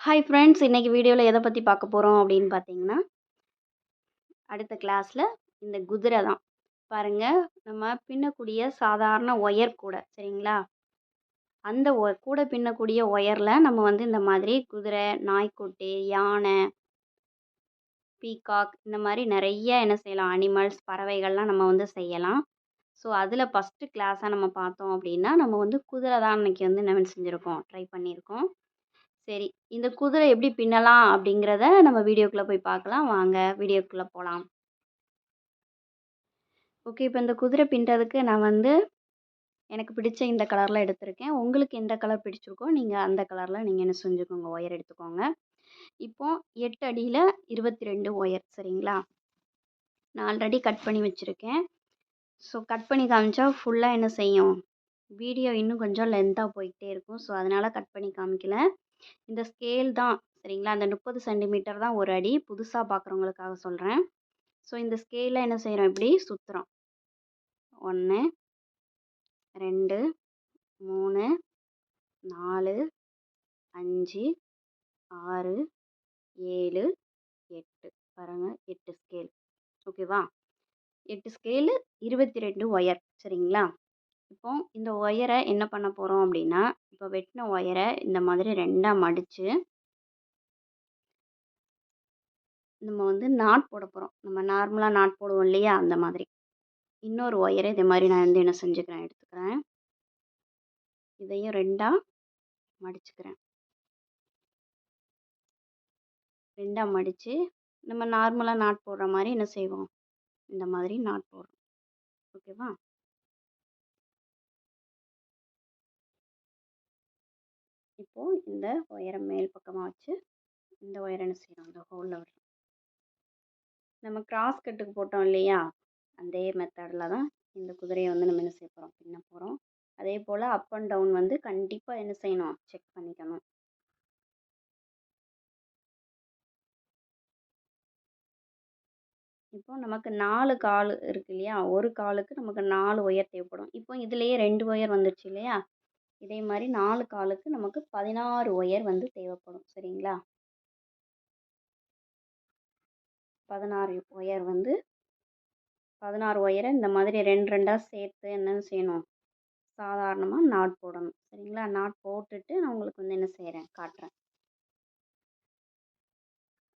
Hi friends இன்றைக்கி வீடியோவில் எதை பற்றி பார்க்க போகிறோம் அப்படின்னு பார்த்தீங்கன்னா அடுத்த கிளாஸில் இந்த குதிரை தான். பாருங்கள் நம்ம பின்னக்கூடிய சாதாரண ஒயர் கூட சரிங்களா? அந்த ஒ கூட பின்னக்கூடிய ஒயரில் நம்ம வந்து இந்த மாதிரி குதிரை நாய்க்குட்டி யானை பீகாக் இந்த மாதிரி நிறைய என்ன செய்யலாம் அனிமல்ஸ் பறவைகள்லாம் நம்ம வந்து செய்யலாம். ஸோ அதில் ஃபஸ்ட்டு கிளாஸாக நம்ம பார்த்தோம் அப்படின்னா நம்ம வந்து குதிரை தான் அன்றைக்கி வந்து நம்ம செஞ்சுருக்கோம் ட்ரை பண்ணியிருக்கோம். சரி இந்த குதிரை எப்படி பின்னலாம் அப்படிங்கிறத நம்ம வீடியோக்குள்ளே போய் பார்க்கலாம். வாங்க வீடியோக்குள்ளே போகலாம் ஓகே இப்போ இந்த குதிரை பின்னுறதுக்கு நான் வந்து எனக்கு பிடிச்ச இந்த கலரில் எடுத்திருக்கேன். உங்களுக்கு எந்த கலர் பிடிச்சிருக்கோ நீங்கள் அந்த கலரில் நீங்கள் என்ன செஞ்சுக்கோங்க ஒயர் எடுத்துக்கோங்க. இப்போ எட்டு அடியில் இருபத்தி ரெண்டு ஒயர் சரிங்களா? நான் ஆல்ரெடி கட் பண்ணி வச்சுருக்கேன். ஸோ கட் பண்ணி காமிச்சா ஃபுல்லாக என்ன செய்யும்? வீடியோ இன்னும் கொஞ்சம் லென்த்தாக போய்கிட்டே இருக்கும். ஸோ அதனால் கட் பண்ணி காமிக்கல. இந்த ஸ்கேல் தான் சரிங்களா? அந்த முப்பது சென்டிமீட்டர் தான் ஒரு அடி. புதுசாக பார்க்குறவங்களுக்காக சொல்கிறேன் ஸோ இந்த ஸ்கேலில் என்ன செய்கிறோம் இப்படி? சுற்றுறோம் ஒன்று ரெண்டு மூணு நாலு அஞ்சு ஆறு ஏழு எட்டு. பாருங்கள் எட்டு ஸ்கேல் ஓகேவா எட்டு ஸ்கேலு இருபத்தி ரெண்டு ஒயர் சரிங்களா? இப்போ இந்த ஒயரை என்ன பண்ண போகிறோம் அப்படின்னா இப்போ வெட்டின ஒயரை இந்த மாதிரி ரெண்டாக மடித்து நம்ம வந்து நாட் போட போகிறோம் நம்ம நார்மலாக நாட் போடுவோம் இல்லையா? அந்த மாதிரி. இன்னொரு ஒயரை இதே மாதிரி நான் வந்து என்ன செஞ்சுக்கிறேன் எடுத்துக்கிறேன். இதையும் ரெண்டாக மடிச்சுக்கிறேன். ரெண்டாக மடித்து நம்ம நார்மலாக நாட் போடுற மாதிரி என்ன செய்வோம்? இந்த மாதிரி நாட் போடுறோம். ஓகேவா? இப்போது இந்த ஒயரை மேல் பக்கமாக வச்சு இந்த ஒயரை என்ன செய்யணும்? இந்த ஹோலில் விடுறோம் நம்ம கிராஸ் கட்டுக்கு போட்டோம் இல்லையா? அதே மெத்தடில் தான் இந்த குதிரையை வந்து நம்ம என்ன செய்ய போகிறோம் பின்ன போகிறோம் அதே போல் அப் அண்ட் டவுன் வந்து கண்டிப்பாக என்ன செய்யணும்? செக் பண்ணிக்கணும். இப்போ நமக்கு நாலு கால் இருக்கு இல்லையா? ஒரு காலுக்கு நமக்கு நாலு ஒயர் தேவைப்படும். இப்போ இதுலேயே ரெண்டு ஒயர் வந்துடுச்சு இல்லையா? இதே மாதிரி நாலு காலுக்கு நமக்கு பதினாறு ஒயர் வந்து தேவைப்படும். சரிங்களா? பதினாறு ஒயர் வந்து பதினாறு ஒயரை இந்த மாதிரி ரெண்டு ரெண்டாக சேர்த்து என்னென்னு செய்யணும்? சாதாரணமாக நாட் போடணும். சரிங்களா? நாட் போட்டுட்டு நான் உங்களுக்கு வந்து என்ன செய்கிறேன் காட்டுறேன்.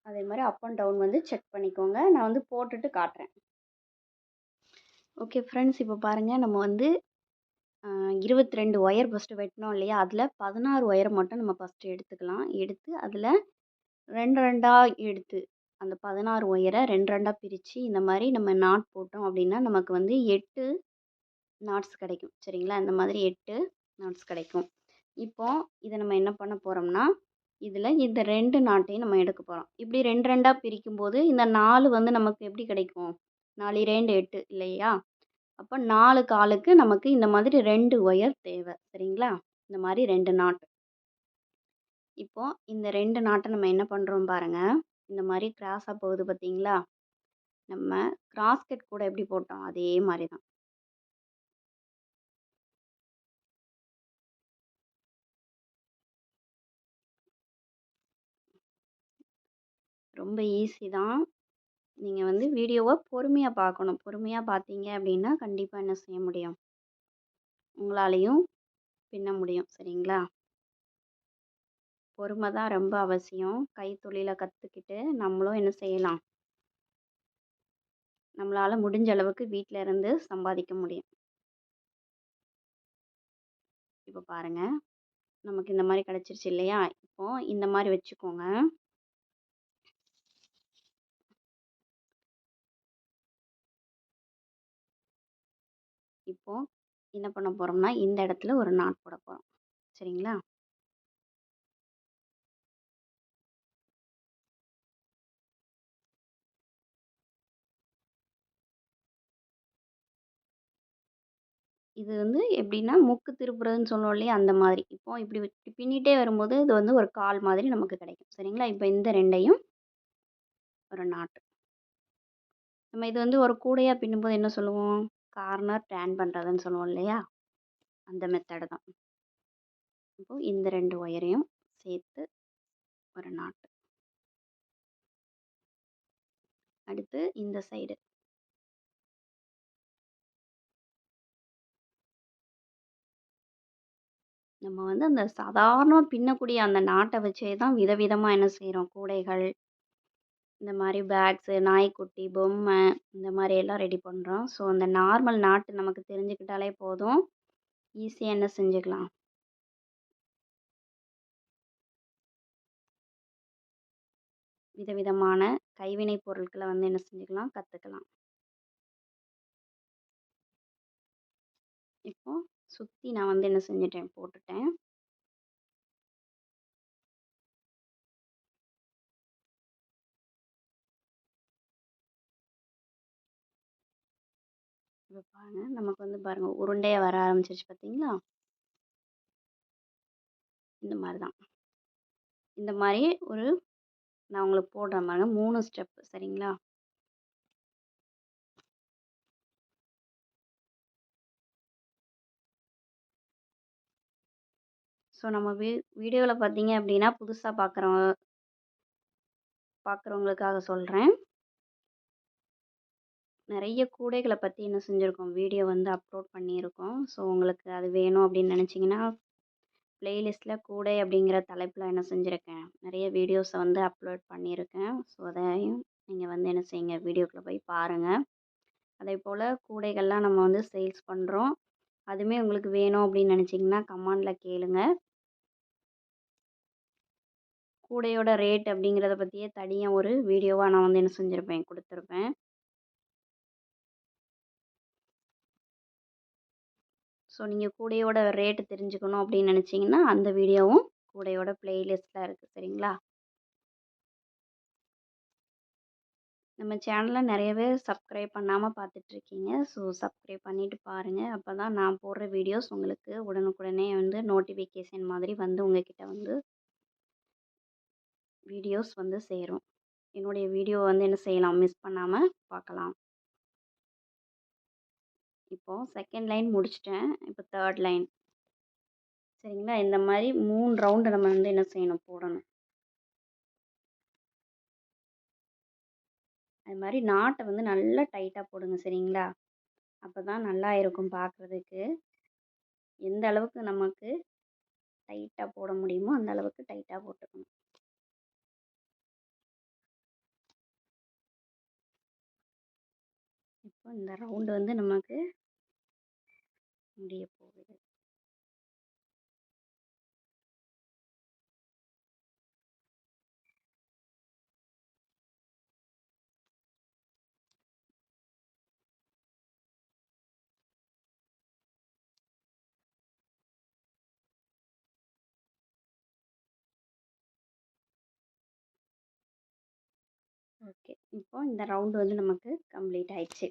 அதே மாதிரி அப் அண்ட் டவுன் வந்து செக் பண்ணிக்கோங்க. நான் வந்து போட்டுட்டு காட்டுறேன். ஓகே ஃப்ரெண்ட்ஸ் இப்போ பாருங்கள் நம்ம வந்து இருபத்தி ரெண்டு ஒயர் ஃபஸ்ட்டு வெட்டினோம் இல்லையா? அதில் பதினாறு ஒயரை மட்டும் நம்ம ஃபஸ்ட்டு எடுத்துக்கலாம். எடுத்து அதில் ரெண்டு ரெண்டாக எடுத்து அந்த பதினாறு ஒயரை ரெண்டு ரெண்டாக பிரித்து இந்த மாதிரி நம்ம நாட் போட்டோம் அப்படின்னா நமக்கு வந்து எட்டு நாட்ஸ் கிடைக்கும். சரிங்களா? இந்த மாதிரி எட்டு நாட்ஸ் கிடைக்கும். இப்போது இதை நம்ம என்ன பண்ண போகிறோம்னா இதில் இந்த ரெண்டு நாட்டையும் நம்ம எடுக்க போகிறோம் இப்படி ரெண்டு ரெண்டாக பிரிக்கும்போது இந்த நாலு வந்து நமக்கு எப்படி கிடைக்கும்? நாலு ரெண்டு எட்டு இல்லையா? அப்போ நாலு காலுக்கு நமக்கு இந்த மாதிரி ரெண்டு ஒயர் தேவை சரிங்களா? இந்த மாதிரி ரெண்டு நாட் இப்போது இந்த ரெண்டு நாட்டை நம்ம என்ன பண்ணுறோம் பாருங்கள் இந்த மாதிரி கிராஸாக போகுது பார்த்தீங்களா நம்ம கிராஸ்கெட் கூட எப்படி போட்டோம்? அதே மாதிரி தான். ரொம்ப ஈஸி தான். நீங்கள் வந்து வீடியோவை பொறுமையாக பார்க்கணும் பொறுமையாக பார்த்தீங்க அப்படின்னா கண்டிப்பாக என்ன செய்ய முடியும்? உங்களாலையும் பின்ன முடியும். சரிங்களா? பொறுமை தான் ரொம்ப அவசியம். கைத்தொழிலை கற்றுக்கிட்டு நம்மளும் என்ன செய்யலாம்? நம்மளால் முடிஞ்ச அளவுக்கு வீட்டில் இருந்து சம்பாதிக்க முடியும். இப்போ பாருங்கள் நமக்கு இந்த மாதிரி கிடச்சிருச்சு இல்லையா? இப்போது இந்த மாதிரி வச்சுக்கோங்க. இப்போது என்ன பண்ண போகிறோம்னா இந்த இடத்துல ஒரு நாட் போட போகிறோம் சரிங்களா? இது வந்து எப்படின்னா முக்கு திருப்புறதுன்னு சொல்லுவோம் இல்லையா? அந்த மாதிரி. இப்போ இப்படி பின்னிட்டே வரும்போது இது வந்து ஒரு கால் மாதிரி நமக்கு கிடைக்கும். சரிங்களா? இப்போ இந்த ரெண்டையும் ஒரு நாட்டு நம்ம இது வந்து ஒரு கூடையாக பின்னும்போது என்ன சொல்லுவோம்? கார்னர் டேன் பண்ணுறதுன்னு சொல்லுவோம் இல்லையா? அந்த மெத்தடு தான். இப்போது இந்த ரெண்டு ஒயரையும் சேர்த்து ஒரு நாட்டு அடுத்து இந்த சைடு நம்ம வந்து அந்த சாதாரண பின்னக்கூடிய அந்த நாட்டை வச்சே தான் விதவிதமாக என்ன செய்கிறோம் கூடைகள் இந்த மாதிரி பேக்ஸு நாய்க்குட்டி பொம்மை இந்த மாதிரி எல்லாம் ரெடி பண்ணுறோம் ஸோ அந்த நார்மல் நாட்டு நமக்கு தெரிஞ்சுக்கிட்டாலே போதும். ஈஸியாக என்ன செஞ்சுக்கலாம்? விதவிதமான கைவினை பொருட்களை வந்து என்ன செஞ்சுக்கலாம்? கற்றுக்கலாம் இப்போ சுற்றி நான் வந்து என்ன செஞ்சுட்டேன்? போட்டுட்டேன். இப்போ நமக்கு வந்து பாருங்கள் உருண்டையாக வர ஆரம்பிச்சிருச்சு பார்த்தீங்களா இந்த மாதிரி தான் இந்த மாதிரி ஒரு நான் உங்களுக்கு போடுற மாதிரி மூணு ஸ்டெப் சரிங்களா? ஸோ நம்ம வீ வீடியோவில் பார்த்தீங்க அப்படின்னா புதுசாக பார்க்குறவங்க பார்க்குறவங்களுக்காக சொல்கிறேன் நிறைய கூடைகளை பற்றி என்ன செஞ்சுருக்கோம். வீடியோ வந்து அப்லோட் பண்ணியிருக்கோம். ஸோ உங்களுக்கு அது வேணும் அப்படின்னு நினச்சிங்கன்னா ப்ளேலிஸ்ட்டில் கூடை அப்படிங்கிற தலைப்பில் என்ன செஞ்சுருக்கேன். நிறைய வீடியோஸை வந்து அப்லோட் பண்ணியிருக்கேன். ஸோ அதையும் நீங்கள் வந்து என்ன செய்யுங்க வீடியோக்குள்ளே போய் பாருங்கள் அதே போல் கூடைகள்லாம் நம்ம வந்து சேல்ஸ் பண்ணுறோம் அதுவுமே உங்களுக்கு வேணும் அப்படின்னு நினச்சிங்கன்னா கமெண்டில் கேளுங்க. கூடையோட ரேட் அப்படிங்கிறத பற்றியே தனியாக ஒரு வீடியோவாக நான் வந்து என்ன செஞ்சுருப்பேன் கொடுத்துருப்பேன். ஸோ நீங்கள் கூடையோட ரேட்டு தெரிஞ்சுக்கணும் அப்படின்னு நினச்சிங்கன்னா அந்த வீடியோவும் கூடையோட ப்ளேலிஸ்ட்டில் இருக்குது சரிங்களா? நம்ம சேனலை நிறைய பேர் சப்ஸ்கிரைப் பண்ணாமல் பார்த்துட்ருக்கீங்க. ஸோ சப்ஸ்கிரைப் பண்ணிவிட்டு பாருங்கள் அப்போ தான் நான் போடுற வீடியோஸ் உங்களுக்கு உடனுக்குடனே வந்து நோட்டிஃபிகேஷன் மாதிரி வந்து உங்ககிட்ட வந்து வீடியோஸ் வந்து சேரும். என்னுடைய வீடியோ வந்து என்ன செய்யலாம்? மிஸ் பண்ணாமல் பார்க்கலாம். இப்போது செகண்ட் லைன் முடிச்சிட்டேன். இப்போ தேர்ட் லைன் சரிங்களா? இந்த மாதிரி மூணு ரவுண்டு நம்ம வந்து என்ன செய்யணும்? போடணும். அது மாதிரி நாட்டை வந்து நல்லா டைட்டாக போடுங்க. சரிங்களா? அப்போ தான் நல்லா இருக்கும் பார்க்குறதுக்கு எந்த அளவுக்கு நமக்கு டைட்டாக போட முடியுமோ அந்த அளவுக்கு டைட்டாக போட்டுக்கணும். இப்போ இந்த ரவுண்டு வந்து நமக்கு முடிய ஓகே. இப்போ இந்த ரவுண்டு வந்து நமக்கு கம்ப்ளீட் ஆயிடுச்சு.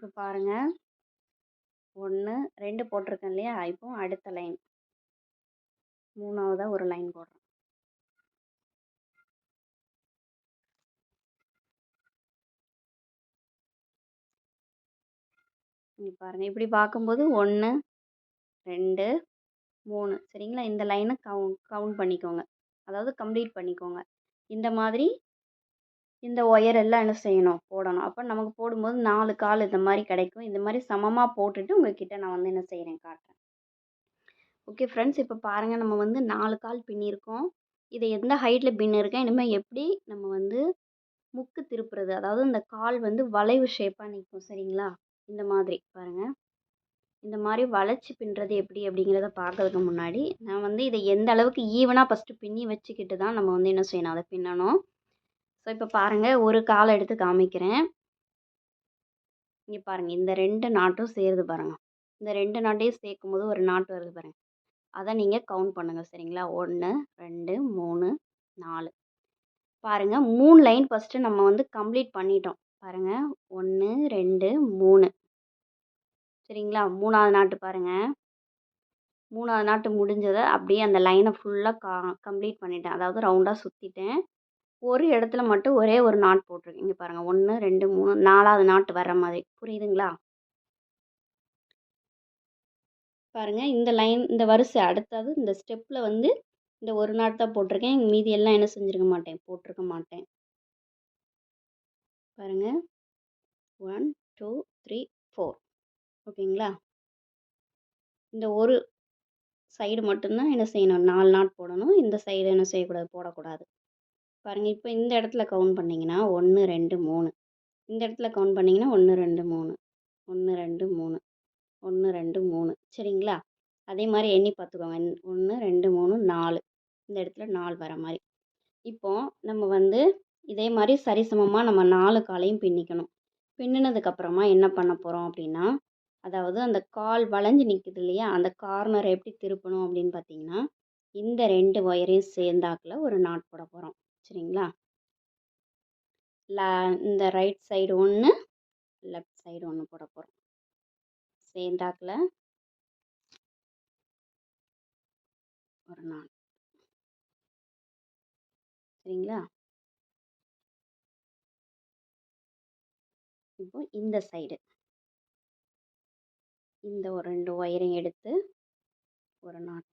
இப்போ பாருங்க. ஒன்று ரெண்டு போட்டிருக்கேன் இல்லையா? இப்போ அடுத்த லைன். மூணாவதாக ஒரு லைன் போடுறேன். இங்கே பாருங்கள் இப்படி பார்க்கும்போது ஒன்று ரெண்டு மூணு. சரிங்களா? இந்த லைனை கவுண்ட் கவுண்ட் பண்ணிக்கோங்க. அதாவது கம்ப்ளீட் பண்ணிக்கோங்க. இந்த மாதிரி இந்த ஒயர் எல்லாம் என்ன செய்யணும்? போடணும். அப்போ நமக்கு போடும்போது நாலு கால் இந்த மாதிரி கிடைக்கும். இந்த மாதிரி சமமாக போட்டுட்டு உங்ககிட்ட நான் வந்து என்ன செய்கிறேன் காட்டுறேன். ஓகே ஃப்ரெண்ட்ஸ் இப்போ பாருங்கள் நம்ம வந்து நாலு கால் பின்னியிருக்கோம் இதை எந்த ஹைட்டில் பின்னிருக்கேன் இனிமேல் எப்படி நம்ம வந்து முக்கு திருப்புறது? அதாவது இந்த கால் வந்து வளைவு ஷேப்பாக நிற்கும் சரிங்களா? இந்த மாதிரி பாருங்கள் இந்த மாதிரி வளைச்சி பின்னுறது எப்படி அப்படிங்கிறத பார்க்கறதுக்கு முன்னாடி நான் வந்து இதை எந்த அளவுக்கு ஈவனாக ஃபஸ்ட்டு பின்னி வச்சுக்கிட்டு தான் நம்ம வந்து என்ன செய்யணும்? அதை பின்னணும். ஸோ இப்போ பாருங்கள் ஒரு காலை எடுத்து காமிக்கிறேன். இங்கே பாருங்கள் இந்த ரெண்டு நாட்டும் சேருது பாருங்கள் இந்த ரெண்டு நாட்டையும் சேர்க்கும் போது ஒரு நாட்டு வருது பாருங்கள் அதை நீங்கள் கவுண்ட் பண்ணுங்கள் சரிங்களா? ஒன்று ரெண்டு மூணு நாலு. பாருங்கள் மூணு லைன் ஃபஸ்ட்டு நம்ம வந்து கம்ப்ளீட் பண்ணிட்டோம். பாருங்கள் ஒன்று ரெண்டு மூணு. சரிங்களா? மூணாவது நாட்டு பாருங்கள் மூணாவது நாட்டு முடிஞ்சதை அப்படியே அந்த லைனை ஃபுல்லாக கா கம்ப்ளீட் பண்ணிட்டேன். அதாவது ரவுண்டாக சுற்றிட்டேன் ஒரு இடத்துல மட்டும் ஒரே ஒரு நாட் போட்டிருக்கேன் இங்கே பாருங்கள் ஒன்று ரெண்டு மூணு நாலாவது நாட்டு வர்ற மாதிரி. புரியுதுங்களா? பாருங்கள் இந்த லைன் இந்த வரிசை அடுத்தது இந்த ஸ்டெப்பில் வந்து இந்த ஒரு நாட் தான் போட்டிருக்கேன். மீதி எல்லாம் என்ன செஞ்சுருக்க மாட்டேன். போட்டிருக்க மாட்டேன். பாருங்கள் ஒன் டூ த்ரீ ஃபோர். ஓகேங்களா? இந்த ஒரு சைடு மட்டும்தான் என்ன செய்யணும்? நாலு நாட் போடணும். இந்த சைடு என்ன செய்யக்கூடாது? போடக்கூடாது. பாருங்கள் இப்போ இந்த இடத்துல கவுண்ட் பண்ணிங்கன்னா ஒன்று ரெண்டு மூணு. இந்த இடத்துல கவுண்ட் பண்ணிங்கன்னா ஒன்று ரெண்டு மூணு. ஒன்று ரெண்டு மூணு. ஒன்று ரெண்டு மூணு. சரிங்களா? அதே மாதிரி எண்ணி பார்த்துக்கோங்க. ஒன்று ரெண்டு மூணு நாலு. இந்த இடத்துல நாலு வர மாதிரி. இப்போது நம்ம வந்து இதே மாதிரி சரிசமமாக நம்ம நாலு காலையும் பின்னிக்கணும். பின்னினதுக்கப்புறமா என்ன பண்ண போகிறோம் அப்படின்னா அதாவது அந்த கால் வளைஞ்சு நிற்குது இல்லையா? அந்த கார்னரை எப்படி திருப்பணும் அப்படின்னு பார்த்தீங்கன்னா இந்த ரெண்டு ஒயரையும் சேர்ந்தாக்கில் ஒரு நாட் போட போகிறோம் சரிங்களா? லா இந்த ரைட் சைடு ஒன்று லெஃப்ட் சைடு ஒன்று போட போகிறோம் சேர்ந்தாக்கில் ஒரு நாள். சரிங்களா? இப்போ இந்த சைடு இந்த ஒரு ரெண்டு ஒயரையும் எடுத்து ஒரு நாட்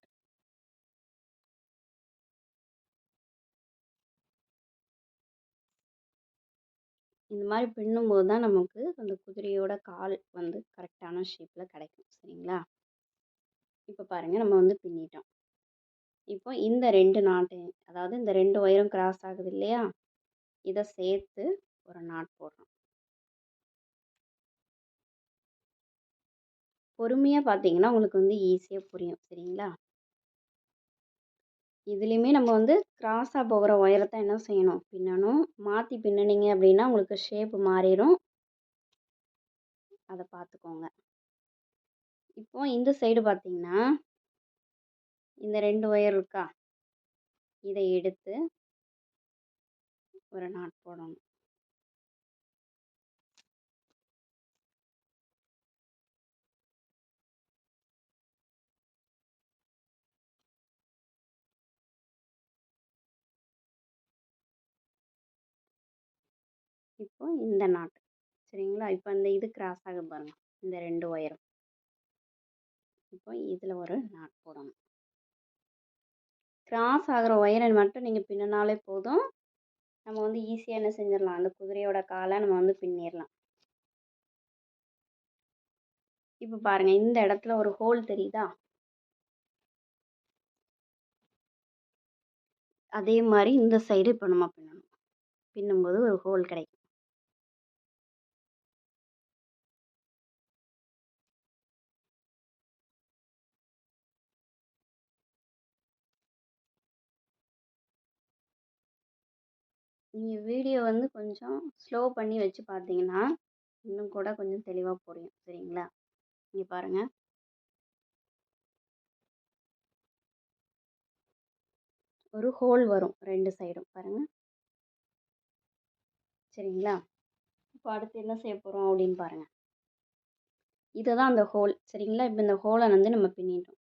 இந்த மாதிரி பின்னும்போது தான் நமக்கு அந்த குதிரையோட கால் வந்து கரெக்டான ஷேப்பில் கிடைக்கும். சரிங்களா? இப்போ பாருங்கள் நம்ம வந்து பின்னிட்டோம். இப்போ இந்த ரெண்டு நாட்டு அதாவது இந்த ரெண்டு ஒயரும் கிராஸ் ஆகுது இல்லையா? இதை சேர்த்து ஒரு நாட் போடுறோம். பொறுமையாக பார்த்தீங்கன்னா உங்களுக்கு வந்து ஈஸியாக புரியும். சரிங்களா? இதுலேயுமே நம்ம வந்து கிராஸாக போகிற ஒயரத்தை என்ன செய்யணும்? பின்னணும் மாற்றி பின்னனிங்க அப்படின்னா உங்களுக்கு ஷேப்பு மாறிடும். அதை பார்த்துக்கோங்க. இப்போ இந்த சைடு பார்த்தீங்கன்னா இந்த ரெண்டு ஒயர் இருக்கா? இதை எடுத்து ஒரு நாட் போடணும். இப்போ இந்த நாட்டு. சரிங்களா? இப்போ அந்த இது கிராஸ் ஆக பாருங்கள் இந்த ரெண்டு ஒயரும் இப்போ இதில் ஒரு நாட் போடணும். கிராஸ் ஆகிற ஒயரை மட்டும் நீங்கள் பின்னினாலே போதும். நம்ம வந்து ஈஸியாக என்ன செஞ்சிடலாம். அந்த குதிரையோட காலை நம்ம வந்து பின்னிடலாம். இப்போ பாருங்கள் இந்த இடத்துல ஒரு ஹோல் தெரியுதா? அதே மாதிரி இந்த சைடு இப்போ நம்ம பின்னணும். பின்னும்போது ஒரு ஹோல் கிடைக்கும். நீங்கள் வீடியோ வந்து கொஞ்சம் ஸ்லோ பண்ணி வச்சு பார்த்தீங்கன்னா இன்னும் கூட கொஞ்சம் தெளிவாக புரியும். சரிங்களா? இங்கே பாருங்கள் ஒரு ஹோல் வரும் ரெண்டு சைடும். பாருங்கள் சரிங்களா? இப்போ அடுத்து என்ன செய்ய போகிறோம் அப்படின்னு பாருங்கள் இதை தான் அந்த ஹோல். சரிங்களா? இப்போ இந்த ஹோலை வந்து நம்ம பின்னிட்டோம்.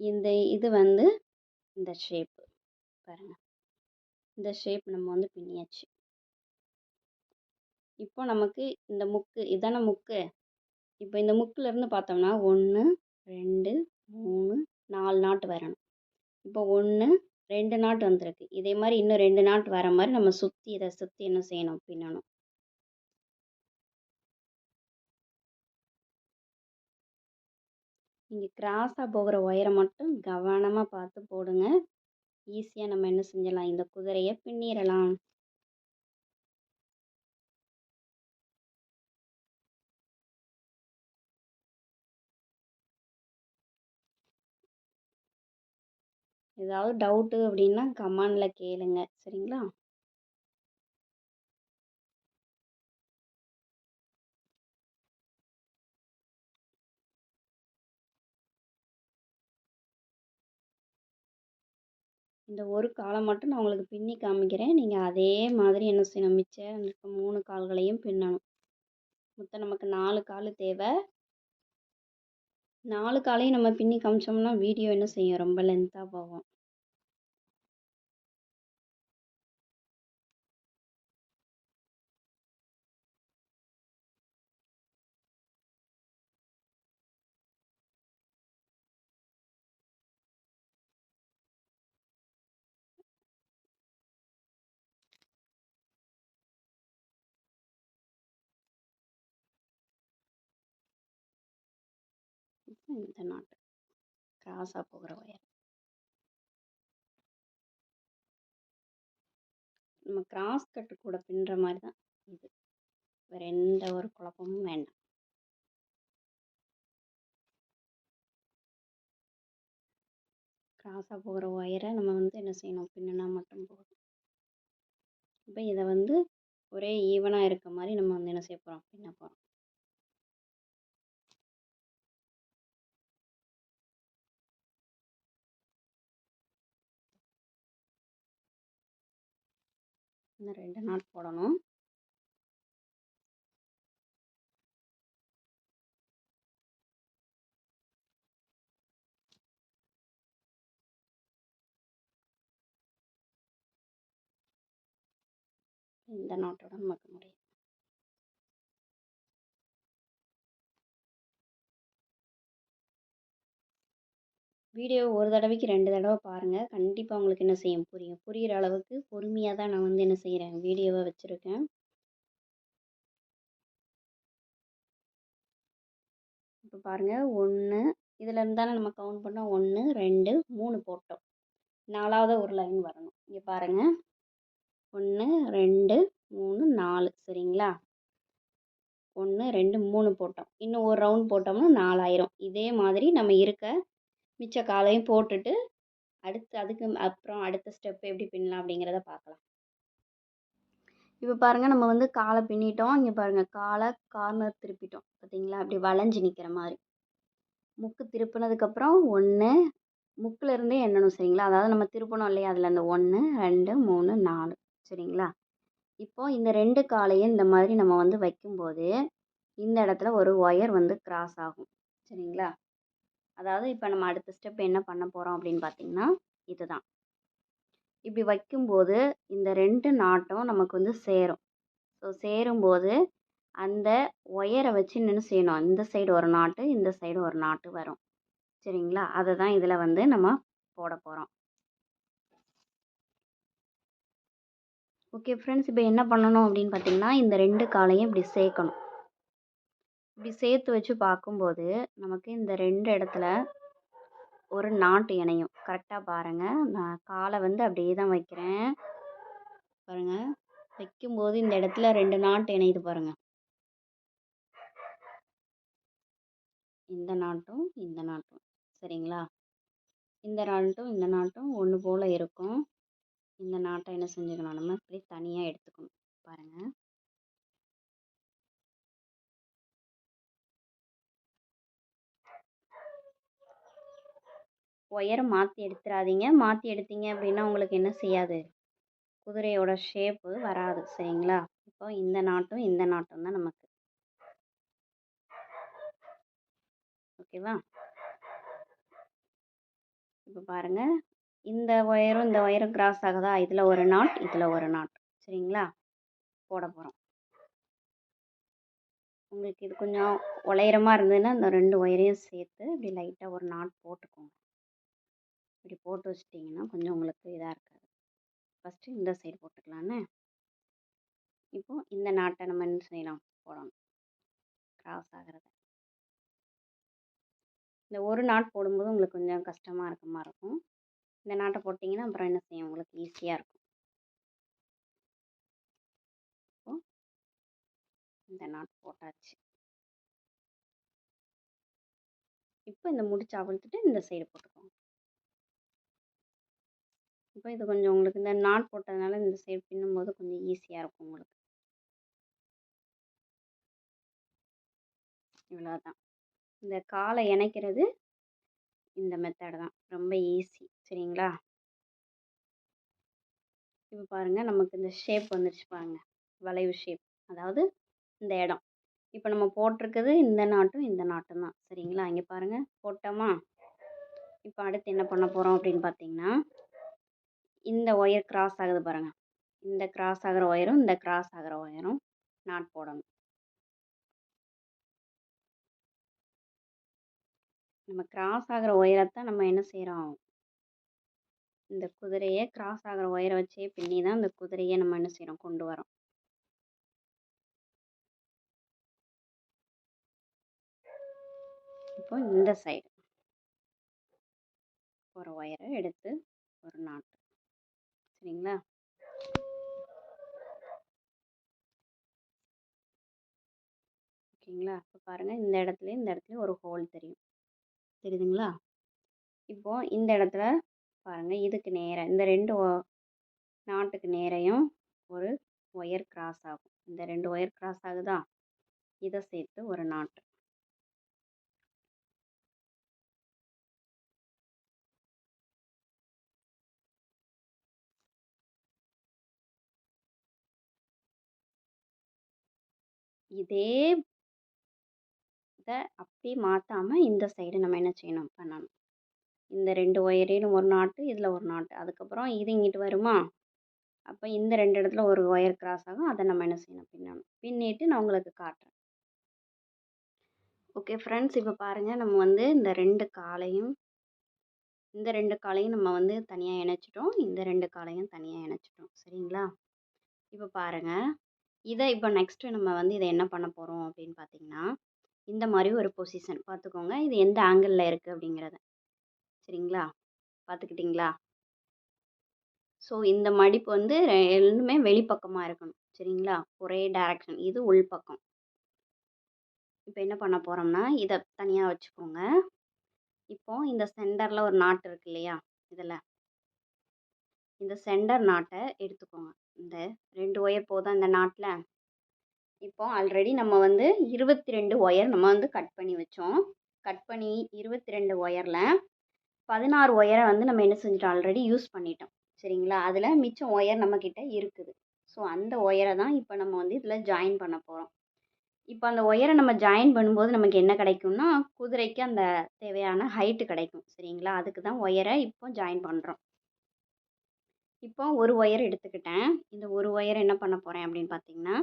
இந்த இது வந்து இந்த ஷேப்பு. பாருங்கள் இந்த ஷேப் நம்ம வந்து பின்னியாச்சு. இப்போ நமக்கு இந்த முக்கு இதான முக்கு. இப்போ இந்த முக்குலேருந்து பார்த்தோம்னா ஒன்று ரெண்டு மூணு நாலு நாட்டு வரணும். இப்போ ஒன்று ரெண்டு நாட்டு வந்திருக்கு. இதே மாதிரி இன்னும் ரெண்டு நாட்டு வர மாதிரி நம்ம சுற்றி இதை சுற்றி என்ன செய்யணும்? பின்னணும். நீங்கள் கிராஸாக போகிற ஒயரை மட்டும் கவனமாக பார்த்து போடுங்க. ஈஸியாக நம்ம என்ன செஞ்சிடலாம்? இந்த குதிரையை பின்னிடலாம். ஏதாவது டவுட்டு அப்படின்னா கமெண்டில் கேளுங்க. சரிங்களா? இந்த ஒரு காலை மட்டும் நான் உங்களுக்கு பின்னி காமிக்கிறேன். நீங்கள் அதே மாதிரி என்ன செய்யணும்? மிச்சம் இருக்க மூணு கால்களையும் பின்னணும். மொத்தம் நமக்கு நாலு கால் தேவை. நாலு காலையும் நம்ம பின்னி காமிச்சோம்னா வீடியோ என்ன செய்யும்? ரொம்ப லென்த்தாக போகும். இந்த நாட்டு. கிராஸாக போகிற ஒயர் நம்ம கிராஸ் கட்டு கூட பின்னுற மாதிரி தான் இது. வேறு எந்த ஒரு குழப்பமும் வேண்டாம். கிராஸாக போகிற ஒயரை நம்ம வந்து என்ன செய்யணும்? பின்னுனா மட்டும் போதும். இப்போ இதை வந்து ஒரே ஈவனாக இருக்க மாதிரி நம்ம வந்து என்ன செய்ய போகிறோம் பின்ன போகிறோம் இன்னும் ரெண்டு நாள் போடணும். இந்த நாட்டோட நமக்கு முடியும் வீடியோ ஒரு தடவைக்கு ரெண்டு தடவை பாருங்கள் கண்டிப்பாக உங்களுக்கு என்ன செய்யும்? புரியும். புரிகிற அளவுக்கு பொறுமையாக தான் நான் வந்து என்ன செய்கிறேன் வீடியோவை வச்சுருக்கேன். இப்போ பாருங்கள் ஒன்று இதில் இருந்தாலும் நம்ம கவுண்ட் பண்ணால் ஒன்று ரெண்டு மூணு போட்டோம். நாலாவது ஒரு லைன் வரணும். இங்கே பாருங்கள் ஒன்று ரெண்டு மூணு நாலு. சரிங்களா? ஒன்று ரெண்டு மூணு போட்டோம். இன்னும் ஒரு ரவுண்ட் போட்டோம்னா நாலாயிரம். இதே மாதிரி நம்ம இருக்க மிச்ச காலையும் போட்டுட்டு அடுத்து அதுக்கு அப்புறம் அடுத்த ஸ்டெப் எப்படி பின்னலாம் அப்படிங்கிறத பார்க்கலாம். இப்போ பாருங்கள் நம்ம வந்து காலை பின்னிட்டோம். இங்கே பாருங்கள் காலை கார்னர் திருப்பிட்டோம். பார்த்தீங்களா? அப்படி வளைஞ்சு நிற்கிற மாதிரி. முக்கு திருப்பினதுக்கப்புறம் ஒன்று முக்கில் இருந்தே எண்ணணும் சரிங்களா? அதாவது நம்ம திருப்பணும் இல்லையா? அதில் அந்த ஒன்று ரெண்டு மூணு நாலு சரிங்களா? இப்போ இந்த ரெண்டு காலையும் இந்த மாதிரி நம்ம வந்து வைக்கும்போது இந்த இடத்துல ஒரு ஒயர் வந்து கிராஸ் ஆகும் சரிங்களா? அதாவது இப்போ நம்ம அடுத்த ஸ்டெப் என்ன பண்ண போகிறோம் அப்படின்னு பார்த்தீங்கன்னா இதுதான். இப்படி வைக்கும்போது இந்த ரெண்டு நாட்டும் நமக்கு வந்து சேரும். ஸோ சேரும்போது அந்த ஒயரை வச்சு நின்று செய்யணும். இந்த சைடு ஒரு நாட்டு இந்த சைடு ஒரு நாட்டு வரும். சரிங்களா? அதை தான் இதில் வந்து நம்ம போட போகிறோம் ஓகே ஃப்ரெண்ட்ஸ் இப்போ என்ன பண்ணணும் அப்படின்னு பார்த்தீங்கன்னா இந்த ரெண்டு காலையும் இப்படி சேர்க்கணும். இப்படி சேர்த்து வச்சு பார்க்கும்போது நமக்கு இந்த ரெண்டு இடத்துல ஒரு நாட்டு இணையும். கரெக்டாக பாருங்கள் நான் காலை வந்து அப்படியே தான் வைக்கிறேன். பாருங்கள் வைக்கும்போது இந்த இடத்துல ரெண்டு நாட்டு இணையுது பாருங்கள் இந்த நாட்டும் இந்த நாட்டும். சரிங்களா? இந்த நாட்டும் இந்த நாட்டும் ஒன்று போல் இருக்கும். இந்த நாட்டை என்ன செஞ்சுக்கணும் நம்ம? இப்படி தனியாக எடுத்துக்கணும். பாருங்கள் ஒயரை மாற்றி எடுத்துடாதீங்க மாற்றி எடுத்தீங்க அப்படின்னா உங்களுக்கு என்ன செய்யாது? குதிரையோட ஷேப்பு வராது. சரிங்களா? இப்போ இந்த நாட்டும் இந்த நாட்டும் தான் நமக்கு. ஓகேவா இப்போ பாருங்கள் இந்த ஒயரும் இந்த ஒயரும் கிராஸ் ஆகுதா? இதில் ஒரு நாட் இதில் ஒரு நாட். சரிங்களா? போட போகிறோம் உங்களுக்கு இது கொஞ்சம் உலையிறமாக இருந்ததுன்னா இந்த ரெண்டு ஒயரையும் சேர்த்து இப்படி லைட்டாக ஒரு நாட் போட்டுக்கோங்க. இப்படி போட்டு வச்சிட்டிங்கன்னா கொஞ்சம் உங்களுக்கு இதாக இருக்காது. ஃபஸ்ட்டு இந்த சைடு போட்டுக்கலான்னு இப்போது இந்த நாட்டை நம்ம என்ன செய்யலாம்? போடணும். கிராஸ் ஆகிறத. இந்த ஒரு நாட் போடும்போது உங்களுக்கு கொஞ்சம் கஷ்டமாக இருக்க மாதிரி இருக்கும். இந்த நாட்டை போட்டிங்கன்னா அப்புறம் என்ன செய்யும்? உங்களுக்கு ஈஸியாக இருக்கும். இப்போது இந்த நாட் போட்டாச்சு. இப்போ இந்த முடிச்சு அவிழ்த்துட்டு இந்த சைடு போட்டுக்கோங்க. இப்போ இது கொஞ்சம் உங்களுக்கு இந்த நாட் போட்டதுனால இந்த சைடு பின்னும்போது கொஞ்சம் ஈஸியாக இருக்கும் உங்களுக்கு. இவ்வளோதான் இந்த காலை இணைக்கிறது இந்த மெத்தடு தான். ரொம்ப ஈஸி சரிங்களா? இப்போ பாருங்கள் நமக்கு இந்த ஷேப் வந்துருச்சு பாருங்கள் வளைவு ஷேப் அதாவது இந்த இடம். இப்போ நம்ம போட்டிருக்கிறது இந்த நாட்டும் இந்த நாட்டும் தான். சரிங்களா? இங்கே பாருங்கள் போட்டோமா? இப்போ அடுத்து என்ன பண்ண போகிறோம் அப்படின்னு பார்த்தீங்கன்னா இந்த ஒயர் கிராஸ் ஆகுது பாருங்கள் இந்த கிராஸ் ஆகிற ஒயரும் இந்த கிராஸ் ஆகிற ஒயரும் நாட் போடணும். நம்ம கிராஸ் ஆகிற ஒயரைத்தான் நம்ம என்ன செய்கிறோம் இந்த குதிரையை கிராஸ் ஆகிற ஒயரை வச்சே பின்னி தான் இந்த குதிரையை நம்ம என்ன செய்கிறோம் கொண்டு வரோம் இப்போ இந்த சைடு ஒரு ஒயரை எடுத்து ஒரு நாட்டு சரிங்களா ஓகேங்களா? இப்போ பாருங்கள் இந்த இடத்துல இந்த இடத்துல ஒரு ஹோல் தெரியும். தெரியுதுங்களா? இப்போது இந்த இடத்துல பாருங்கள் இதுக்கு நேராக இந்த ரெண்டு நாட்டுக்கு நேரையும் ஒரு ஒயர் கிராஸ் ஆகும். இந்த ரெண்டு ஒயர் கிராஸ் ஆகுதா? இதை சேர்த்து ஒரு நாட்டு. இதே இதை அப்படியே மாற்றாமல் இந்த சைடு நம்ம என்ன செய்யணும்? பண்ணணும். இந்த ரெண்டு ஒயரையும் ஒரு நாட்டு இதில் ஒரு நாட்டு. அதுக்கப்புறம் இது இங்கிட்டு வருமா? அப்போ இந்த ரெண்டு இடத்துல ஒரு ஒயர் கிராஸ் ஆகும். அதை நம்ம என்ன செய்யணும்? பின்னணும். பின்னிட்டு நான் உங்களுக்கு காட்டுறேன். ஓகே ஃப்ரெண்ட்ஸ் இப்போ பாருங்கள் நம்ம வந்து இந்த ரெண்டு காலையும் இந்த ரெண்டு காலையும் நம்ம வந்து தனியாக இணைச்சிட்டோம். இந்த ரெண்டு காலையும் தனியாக இணைச்சிட்டோம். சரிங்களா? இப்போ பாருங்கள் இதை இப்போ நெக்ஸ்ட்டு நம்ம வந்து இதை என்ன பண்ண போகிறோம் அப்படின்னு பார்த்தீங்கன்னா இந்த மாதிரி ஒரு பொசிஷன் பார்த்துக்கோங்க இது எந்த ஆங்கிளில் இருக்குது அப்படிங்கிறத. சரிங்களா? பார்த்துக்கிட்டிங்களா ஸோ இந்த மடிப்பு வந்து ரெண்டுமே வெளிப்பக்கமாக இருக்கணும். சரிங்களா? ஒரே டைரக்ஷன் இது உள்பக்கம். இப்போ என்ன பண்ண போகிறோம்னா இதை தனியாக வச்சுக்கோங்க. இப்போ இந்த சென்டரில் ஒரு நாட்டு இருக்கு இல்லையா? இதில். இந்த சென்டர் நாட்டை எடுத்துக்கோங்க. இந்த ரெண்டு ஒயர் போதும் இந்த நாட்டில். இப்போ ஆல்ரெடி நம்ம வந்து இருபத்தி ரெண்டு ஒயர் நம்ம வந்து கட் பண்ணி வச்சோம். கட் பண்ணி இருபத்தி ரெண்டு ஒயரில் பதினாறு ஒயரை வந்து நம்ம என்ன செஞ்சிட்டோம்? ஆல்ரெடி யூஸ் பண்ணிட்டோம். சரிங்களா? அதில் மிச்சம் ஒயர் நம்மக்கிட்ட இருக்குது. ஸோ அந்த ஒயரை தான் இப்போ நம்ம வந்து இதில் ஜாயின் பண்ண போகிறோம் இப்போ அந்த ஒயரை நம்ம ஜாயின் பண்ணும்போது நமக்கு என்ன கிடைக்கும்னா குதிரைக்கு அந்த தேவையான ஹைட்டு கிடைக்கும். சரிங்களா? அதுக்கு தான் ஒயரை இப்போ ஜாயின் பண்ணுறோம் இப்போ ஒரு ஒயர் எடுத்துக்கிட்டேன். இந்த ஒரு ஒயர் என்ன பண்ண போகிறேன் அப்படின்னு பார்த்தீங்கன்னா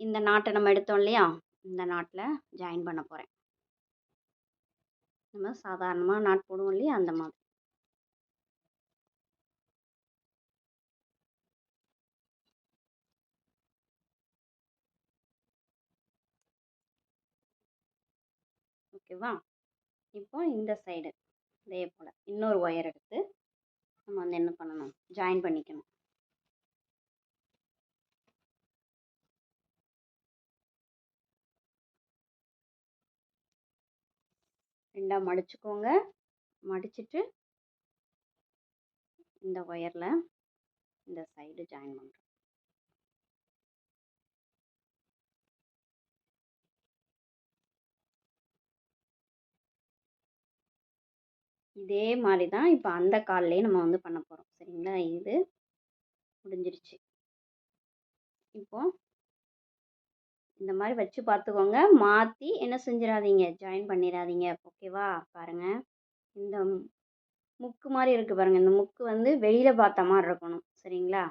இந்த நாட்டை நம்ம எடுத்தோம் இல்லையா? இந்த நாட்டில் ஜாயின் பண்ண போகிறேன் நம்ம சாதாரணமாக நாட் போடுவோம் இல்லையா? அந்த மாதிரி. ஓகேவா? இப்போ இந்த சைடு இதே போல். இன்னொரு ஒயர் எடுத்து நம்ம வந்து என்ன பண்ணணும்? ஜாயின் பண்ணிக்கணும். ரெண்டாக மடிச்சுக்கோங்க. மடிச்சிட்டு இந்த ஒயரில் இந்த சைடு ஜாயின் பண்ணுறோம் இதே மாதிரி தான் இப்போ அந்த கால்லேயே நம்ம வந்து பண்ண போகிறோம் சரிங்களா? இது முடிஞ்சிருச்சு. இப்போ இந்த மாதிரி வச்சு பார்த்துக்கோங்க. மாற்றி என்ன செஞ்சிடாதீங்க. ஜாயின் பண்ணிடாதீங்க. ஓகேவா பாருங்கள் இந்த முக்கு மாதிரி இருக்குது பாருங்கள் இந்த முக்கு வந்து வெளியில் பார்த்த மாதிரி இருக்கணும். சரிங்களா?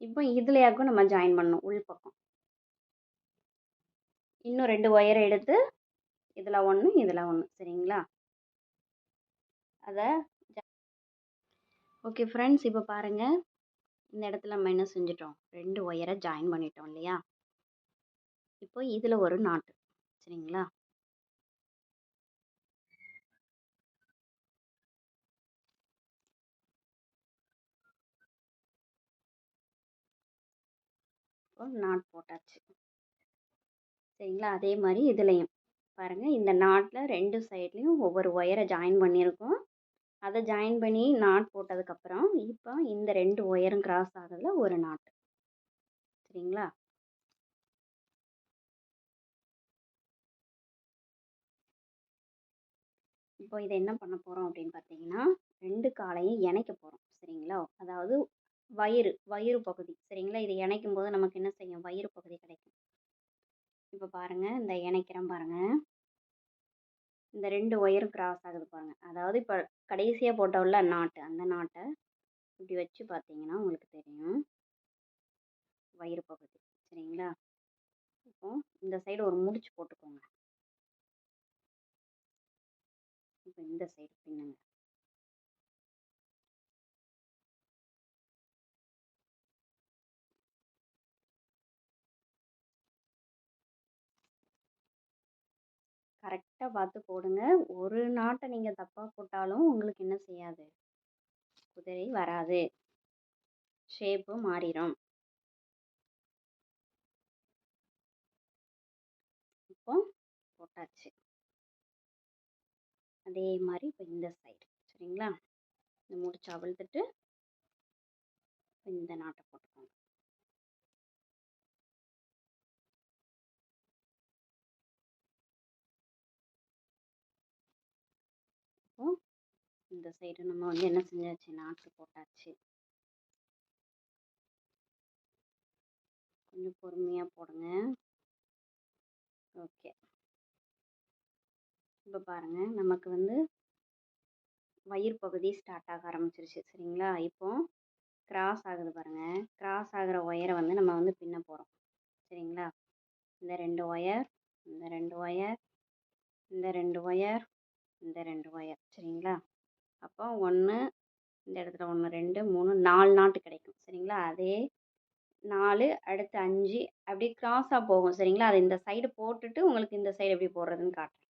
இப்போ இதுலையாக்கும் நம்ம ஜாயின் பண்ணணும். உள் பக்கம். இன்னும் ரெண்டு ஒயரை எடுத்து இதில் ஒன்று இதில் ஒன்று சரிங்களா? அதை ஓகே ஃப்ரெண்ட்ஸ் இப்போ பாருங்கள் இந்த இடத்துல நம்ம என்ன செஞ்சிட்டோம்? ரெண்டு ஒயரை ஜாயின் பண்ணிட்டோம் இல்லையா? இப்போ இதில் ஒரு நாட்டு சரிங்களா? நாட் போட்டாச்சு. சரிங்களா? அதே மாதிரி இதுலேயும். பாருங்கள் இந்த நாட்டில் ரெண்டு சைட்லேயும் ஒவ்வொரு ஒயரை ஜாயின் பண்ணியிருக்கோம். அதை ஜாயின் பண்ணி நாட் போட்டதுக்கப்புறம் இப்போ இந்த ரெண்டு ஒயரும் கிராஸ் ஆகிறதுல ஒரு நாட்டு சரிங்களா? இப்போ இதை என்ன பண்ண போகிறோம் அப்படின்னு பார்த்தீங்கன்னா ரெண்டு காலையும் இணைக்க போகிறோம் சரிங்களா? அதாவது வயிறு வயிறு பகுதி. சரிங்களா? இதை இணைக்கும் போது நமக்கு என்ன செய்யும்? வயிறு பகுதி கிடைக்கும். இப்போ பாருங்கள் இந்த இணைக்கிறேன் பாருங்கள் இந்த ரெண்டு ஒயரும் கிராஸ் ஆகுது பாருங்கள் அதாவது இப்போ கடைசியாக போட்டோம்ல நாட்டு அந்த நாட்டை இப்படி வச்சு பார்த்தீங்கன்னா உங்களுக்கு தெரியும். வயிறு பகுதி. சரிங்களா? இப்போ இந்த சைடு ஒரு முடிச்சு போட்டுக்கோங்க. இப்போ இந்த சைடு பின்னுங்க. கரெக்டாக பார்த்து போடுங்க. ஒரு நாட்டை நீங்கள் தப்பாக போட்டாலும் உங்களுக்கு என்ன செய்யாது? குதிரை வராது. ஷேப்பு மாறிடும் இப்போ போட்டாச்சு. அதே மாதிரி இப்போ இந்த சைடு சரிங்களா? இந்த முடிச்சு அவிழ்த்துட்டு இந்த நாட்டை போட்டுக்கோங்க. இந்த சைடு நம்ம வந்து என்ன செஞ்சாச்சு? நாற்று போட்டாச்சு. கொஞ்சம் பொறுமையாக போடுங்க. ஓகே இப்போ பாருங்கள் நமக்கு வந்து வயிறு பகுதி ஸ்டார்ட் ஆக ஆரம்பிச்சிருச்சு. சரிங்களா? இப்போ கிராஸ் ஆகுது பாருங்கள் கிராஸ் ஆகிற ஒயரை வந்து நம்ம வந்து பின்ன போகிறோம் சரிங்களா? இந்த ரெண்டு ஒயர் இந்த ரெண்டு ஒயர் இந்த ரெண்டு ஒயர் இந்த ரெண்டு ஒயர் சரிங்களா? அப்போ ஒன்று இந்த இடத்துல ஒன்று ரெண்டு மூணு நாலு நாட்டு கிடைக்கும். சரிங்களா? அதே நாலு அடுத்து அஞ்சு அப்படியே கிராஸாக போகும். சரிங்களா? அதை இந்த சைடு போட்டுட்டு உங்களுக்கு இந்த சைடு எப்படி போடுறதுன்னு காட்டுறேன்.